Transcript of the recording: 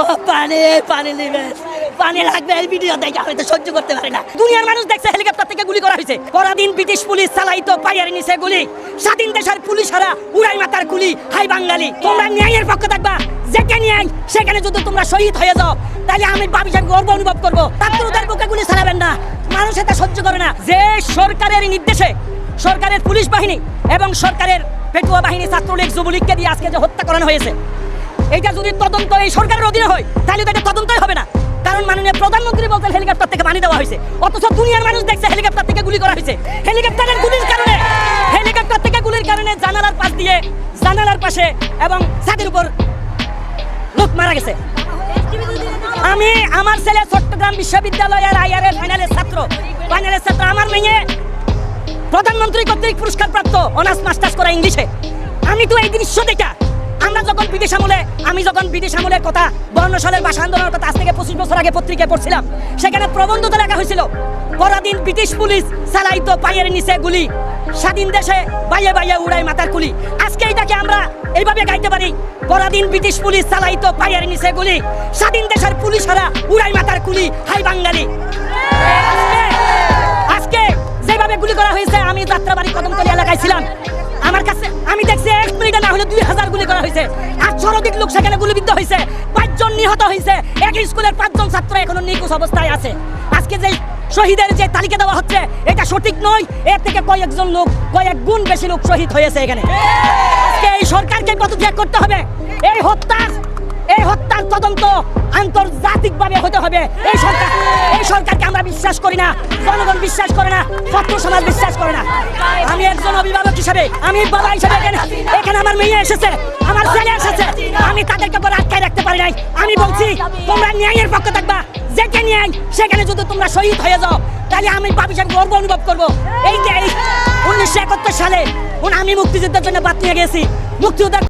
ও, পানি পানি নেবে। পানি লাগবে, এই ভিডিও দেখে আমি তো সহ্য করতে পারি না। দুনিয়ার মানুষ দেখছে হেলিকপ্টার থেকে গুলি করা হয়েছে। পরাদিন ব্রিটিশ পুলিশ চালাইতো পাইয়ার নিচে গুলি। স্বাধীন দেশের পুলিশরা উড়াই মাতার গুলি। হাই বাঙালি, তোমরা ন্যায়ের পক্ষে থাকবা। যেখানে ন্যায়, সেখানে যদি তোমরা শহীদ হয়ে যাও, তাহলে আমি সাহেব গর্ব অনুভব করব। ছাত্রদের বুকে গুলি চালাবেন না। মানুষ এটা সহ্য করে না। যে সরকারের নির্দেশে, সরকারের পুলিশ বাহিনী এবং সরকারের পেটুয়া বাহিনী ছাত্রলীগ যুবলীগকে দিয়ে আজকে যে হত্যা করানো হয়েছে এটা যদি তদন্ত এই সরকারের অধীনে হয়, তাহলে তো এটা তদন্তই হবে না। কারণ মাননীয় প্রধানমন্ত্রী বলতেন হেলিকপ্টার থেকে পানি দেওয়া হয়েছে। অথচ দুনিয়ার মানুষ দেখছে হেলিকপ্টার থেকে গুলি করা হয়েছে। হেলিকপ্টারের গুলির কারণে, হেলিকপ্টার থেকে গুলির কারণে জানালার পাশ দিয়ে, জানালার পাশে এবং ছাদের উপর লোক মারা গেছে। আমি আমার ছেলে চট্টগ্রাম বিশ্ববিদ্যালয়ের আইআরএস ফাইনালের ছাত্র। ফাইনালের ছাত্র আমার মেয়ে প্রধানমন্ত্রী কর্তৃক পুরস্কার প্রাপ্ত অনার্স মাস্টার্স করা ইংলিশে। আমি তো এই দৃশ্য দেখা। আমরা যখন বিদেশ আমলে, আমি যখন বিদেশ আমলের কথা বর্ণশালের ভাষা আন্দোলনের কথা আজ থেকে পঁচিশ বছর আগে পত্রিকায় পড়ছিলাম, সেখানে প্রবন্ধতা লেখা হয়েছিল পরাদিন ব্রিটিশ পুলিশ চালাইতো পায়ের নিচে গুলি, স্বাধীন দেশে বাইয়ে বাইয়ে উড়াই মাথার কুলি। আজকে এটাকে আমরা এইভাবে গাইতে পারি পরাদিন ব্রিটিশ পুলিশ চালাইতো পায়ের নিচে গুলি, স্বাধীন দেশের পুলিশরা উড়াই মাথার কুলি, হাই বাঙালি। আজকে যেভাবে গুলি করা হয়েছে, আমি যাত্রাবাড়ি কদমতলি এলাকায় ছিলাম। করা হয়েছে। আর শতাধিক লোক সেখানে গুলিবিদ্ধ হয়েছে। পাঁচজন নিহত হয়েছে। এক স্কুলের পাঁচজন ছাত্র এখনও নিখোঁজ অবস্থায় আছে। আজকে যে শহীদের যে তালিকা দেওয়া হচ্ছে, এটা সঠিক নয়। এর থেকে কয়েকজন লোক, কয়েক গুণ বেশি লোক শহীদ হয়েছে এখানে। এই সরকারকে পদত্যাগ করতে হবে। এই হত্যার এই হত্যার তদন্ত আন্তর্জাতিকভাবে হতে হবে। এই সরকার, এই সরকারকে আমরা বিশ্বাস করি না। জনগণ বিশ্বাস করে না। ছাত্র সমাজ বিশ্বাস করে না। আমি একজন অভিভাবক হিসেবে, আমি বাবা হিসেবে আমার মেয়ে এসেছে, আমার ছেলে এসেছে। আমি তাদেরকে বড় আটকায় রাখতে পারি নাই। আমি বলছি, তোমরা ন্যায়ের পক্ষে থাকবা। যেটা ন্যায়, সেখানে যদি তোমরা শহীদ হয়ে যাও, তাহলে আমি পাকিস্তান গর্ব অনুভব করব। এই যে উনিশশো একাত্তর সালে আমি মুক্তিযুদ্ধের জন্য বাদ নিয়ে গেছি। মুক্তিযুদ্ধের